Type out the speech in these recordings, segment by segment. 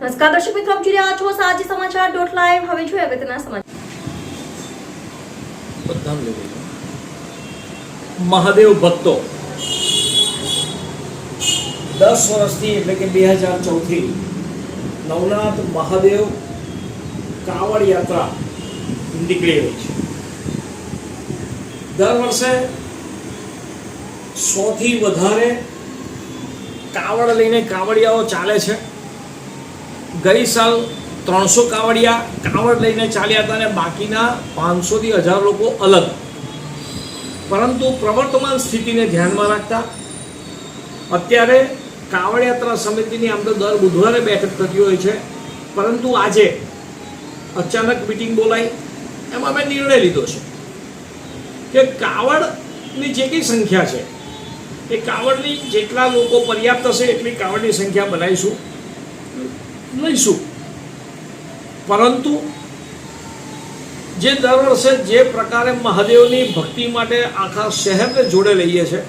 નમસ્કાર દર્શક મિત્રો, આપ જોઈ રહ્યા છો સાજી સમાચાર ડોટ લાઈવ. હવે જોઈએ અગત્યના સમાચાર. મહાદેવ ભક્તો. દસ વર્ષથી એટલે કે બે હજાર ચૌદથી નવનાથ મહાદેવ કાવડ યાત્રા નીકળી રહી છે. દર વર્ષે સોથી વધારે કાવડ લઈને કાવડિયાઓ ચાલે છે. ગઈ સાલ ત્રણસો કાવડિયા કાવડ લઈને ચાલ્યા હતા અને બાકીના પાંચસોથી હજાર લોકો અલગ. પરંતુ પ્રવર્તમાન સ્થિતિને ધ્યાનમાં રાખતા અત્યારે કાવડ યાત્રા સમિતિની આમ તો દર બુધવારે બેઠક થતી હોય છે. પરંતુ આજે અચાનક મિટિંગ બોલાઈ. એમાં મેં નિર્ણય લીધો છે કે કાવડની જે કંઈ સંખ્યા છે, એ કાવડની જેટલા લોકો પર્યાપ્ત હશે એટલી કાવડની સંખ્યા બનાવીશું. લઈશું પરંતુ જે દર વર્ષે જે પ્રકારે મહાદેવની ભક્તિ માટે આખા શહેરને જોડે લઈએ છે,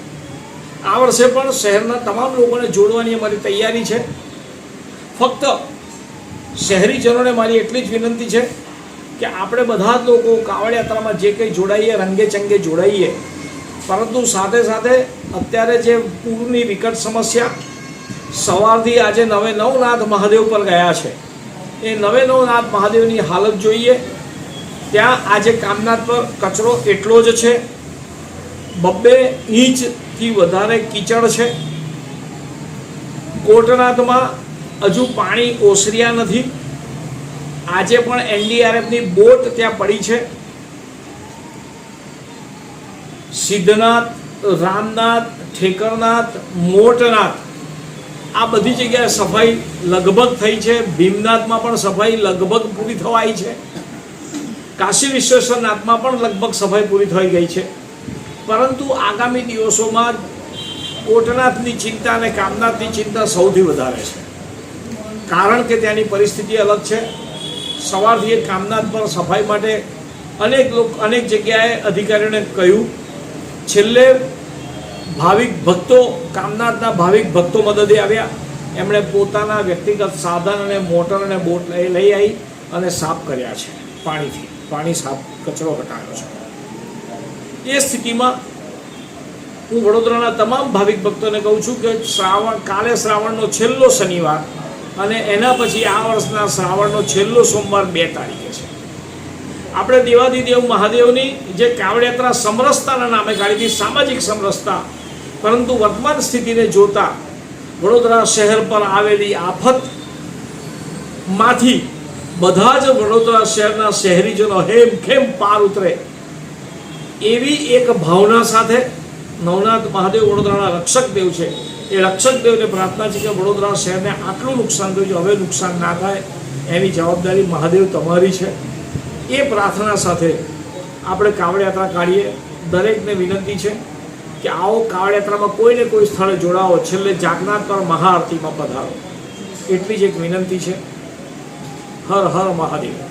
આ વર્ષે પણ શહેરના તમામ લોકોને જોડવાની અમારી તૈયારી છે. ફક્ત શહેરીજનોને મારી એટલી જ વિનંતી છે કે આપણે બધા જ લોકો કાવડ યાત્રામાં જે કંઈ જોડાઈએ, રંગે ચંગે જોડાઈએ, પરંતુ સાથે સાથે અત્યારે જે પૂરની વિકટ સમસ્યા સવારથી આજે નવે નવનાથ મહાદેવ પર ગયા છે. એ નવે નવનાથ મહાદેવની હાલત જોઈએ. ત્યાં આજે કામનાથ પર કચરો એટલો જ છે. બબ્બે ઇંચથી વધારે કીચડ છે. કોટનાથમાં હજુ પાણી ઓસર્યા નથી. આજે પણ એનડીઆરએફની બોટ ત્યાં પડી છે. સિદ્ધનાથ, રામનાથ, ઠેકરનાથ, મોટનાથ આ બધી જગ્યાએ સફાઈ લગભગ થઈ છે. ભીમનાથમાં પણ સફાઈ લગભગ પૂરી થવાઈ છે. કાશી વિશ્વેશ્વરનાથમાં પણ લગભગ સફાઈ પૂરી થઈ ગઈ છે. પરંતુ આગામી દિવસોમાં કોટનાથની ચિંતા અને કામનાથની ચિંતા સૌથી વધારે છે. કારણ કે ત્યાંની પરિસ્થિતિ અલગ છે. સવારથી એ કામનાથ પર સફાઈ માટે અનેક લોક, અનેક જગ્યાએ અધિકારીઓને કહ્યું. છેલ્લે ભાવિક ભક્તો, કામનાથના ભાવિક ભક્તો મદદે આવ્યા. એમણે પોતાના વ્યક્તિગત સાધન અને મોટર અને બોટ લઈ લઈ આવી અને સાફ કર્યા છે. પાણીથી. પાણી સાફ કચરો હટાવ્યો છે. એ સ્થિતિમાં હું વડોદરાના તમામ ભાવિક ભક્તોને કહું છું કે શ્રાવણ, કાલે શ્રાવણનો છેલ્લો શનિવાર અને એના પછી આ વર્ષના શ્રાવણનો છેલ્લો સોમવાર બે તારીખે છે. આપણે દેવાદિદેવ મહાદેવની જે કાવડયાત્રા સમરસતાના નામે કાઢી હતી, સામાજિક સમરસતા પરંતુ વર્તમાન સ્થિતિને જોતા વડોદરા શહેર પર આવેલી આફતમાંથી બધા જ વડોદરા શહેરના શહેરીજનો હેમ ખેમ પાર ઉતરે. એવી એક ભાવના સાથે નવનાથ મહાદેવ વડોદરાના રક્ષક દેવ છે. એ રક્ષક દેવને પ્રાર્થના છે કે વડોદરા શહેરને આટલું નુકસાન થયું છે, હવે નુકસાન ના થાય એની જવાબદારી મહાદેવ તમારી છે. એ પ્રાર્થના સાથે આપણે કાવડ યાત્રા કાઢીએ. દરેકને વિનંતી છે કે આવો કાવડયાત્રામાં કોઈને કોઈ સ્થળે જોડાવો, છેલ્લે જાગનાર પર મહાઆરતીમાં પધારો. એટલી જ એક વિનંતી છે. હર હર મહાદેવ.